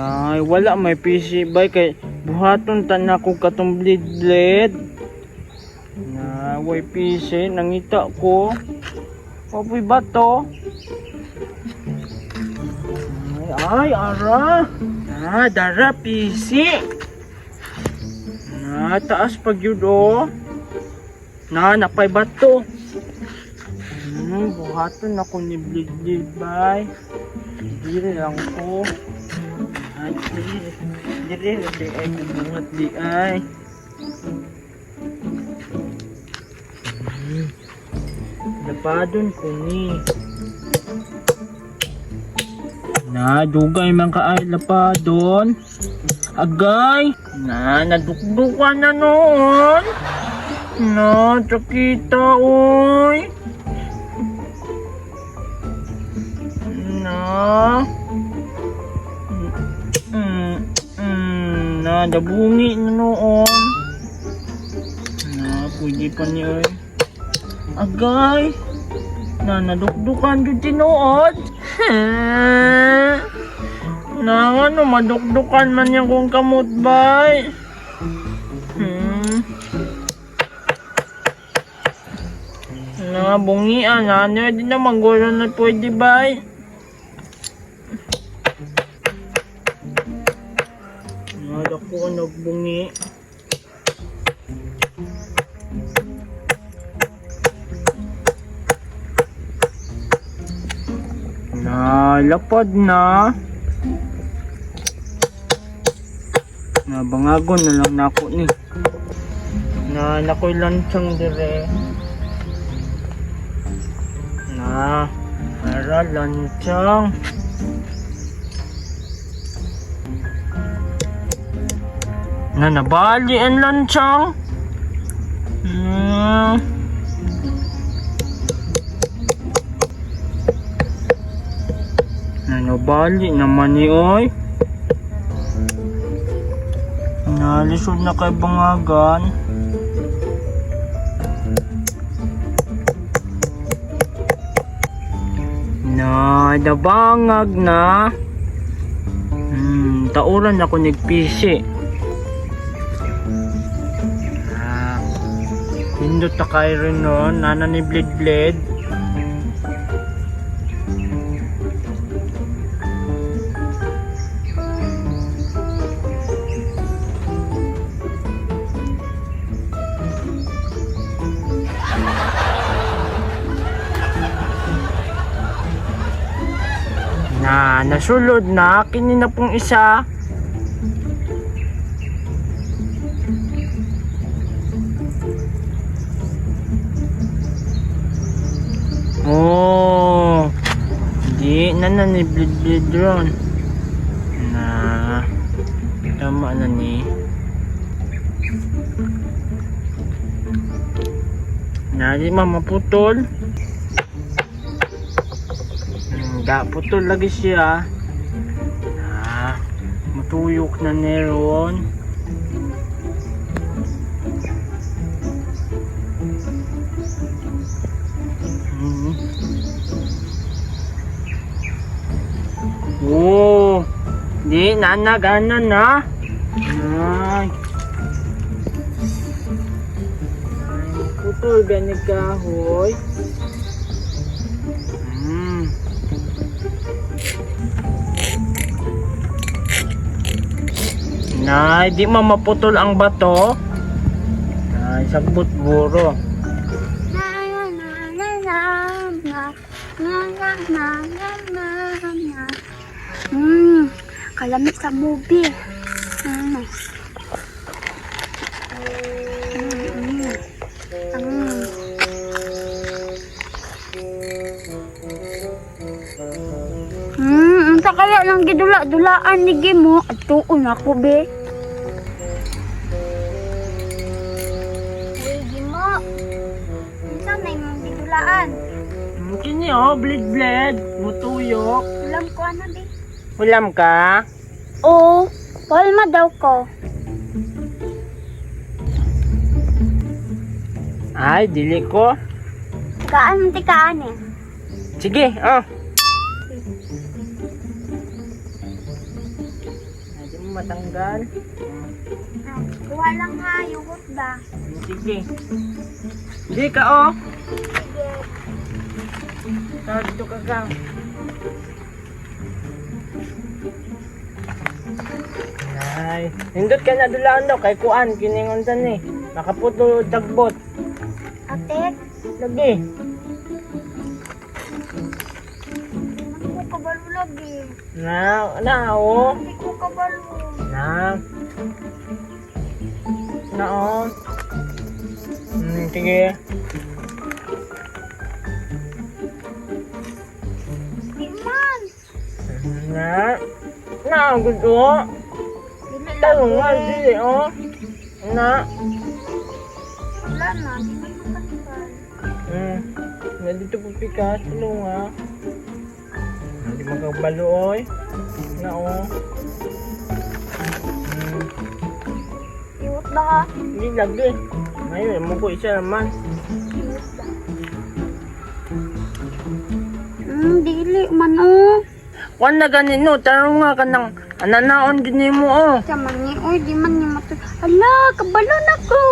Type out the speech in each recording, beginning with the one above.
Nay, wala may PC bay kay buhaton ta na ko katong blade. Na, way PC nangita ko. Papoy bato. Ay, ay, ara. Na, dara PC. Na, taas pag yun oh. Na, napay bato. Hmm, buhaton ako ni blade bay. Diri lang ko. Ay, diri. Diri, di ay bumungat di ay. Lapadon ko ni. Na, dugay man ka ay lapadon. Agay! Na, nadukdukan na noon. Na, tsakita, oy. Na. Na, dabungi na noon. Na, pwede pa niya, oy. Agay! Na, nadukdukan yung tinuod. na, ano, madukdukan man yan kung kamot bay. Hmm. Na, bungian, na, ano, di na magulo na pwede bay. Dako, nagbungi. Na, lapad na. Nabangagon na lang nako ni. Na, nakoy lanchang dire. Na, ara lanchang. Na, nabali ang lanchang. Hmm. Nanobali naman ni oy. Nalisod na kay bangagan. Na, dabangag na. Hmm, tauran ako nagpisi. Hindot na kayo rin nun, nana ni Blade Blade. Na, nasulod na. Kini na pong isa. Na ni blid blid ron. Na. Tama na ni. Na di mamaputol. Ga putol lagi siya. Ah, matuyok na neron. Di nanagana na. Ay. Ay, putol ganig kahoy. Hmm. Na, di man maputol ang bato. Ay, sagbot buro. Na na na na na na na na na na na na kalamig sa movie. Mm. Mm. Mm. Mm, unta kaya nang gidula-dulaan ni Gimo at tuon ako be. Hey Gimo, unta na imong gidulaan? Mungkin niyo, oh, bled-bled, mutuyok. Alam ko ano be. Ulam ka? Oo, palma daw ko. Ay, dili ko. Kaan mo ti kaan eh. Sige, oh. matanggal. Ah, Kuha lang ha, yugot ba? Sige. Di ka oh. Sige. Tawag dito ka ka. Ay, hindot ka na dulaan daw kay kuan kiningon sa ni. Nakaputo dagbot. Ate, Lagi. hindi ko kabalo lagi. Na, na oh. Hindi ko kabalo. Na. Na oh. Hmm, sige. Na, oh. Dili Tanong nga, dili oh. Na. Wala na, di man makasal. Hmm. Na dito po pikas, tulong ha. Hindi magkabalo oy. Na oh. Hmm. Iwot ba ha? Hindi lagi. Ngayon, mo ko isa naman. Iwot ba? Hmm, dili man oh. Kwan na ganino, tarong nga ka ng ananaon din mo oh. Sa man ni, oy, di man ni mato. Hala, kabalo na ko.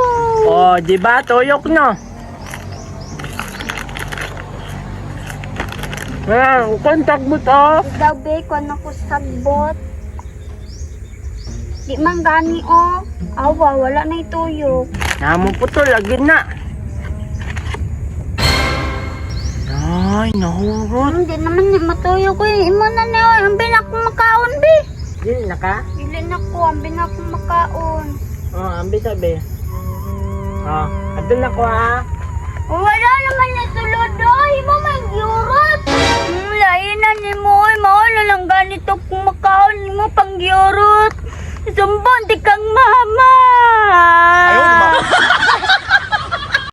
Oh, di ba? Tuyok no. Ah, kontak mo to. Daw be, kung ako sagbot. Di man gani oh. Awa, wala na ituyok. Namo po to, lagi na. Ay, nahurot. Hindi naman ni matuyok ko eh. Imo na ni oy, ambil na akong makaon be. Di na ka? Dili na ko, na akong makaon. Oh, ambi sabi. Oh, adun na ko ha. Wala naman na sulod oy, mo may gyurot. Hmm, lain na ni mo oy, mao na lang ganito kung makaon ni mo pang gyurot.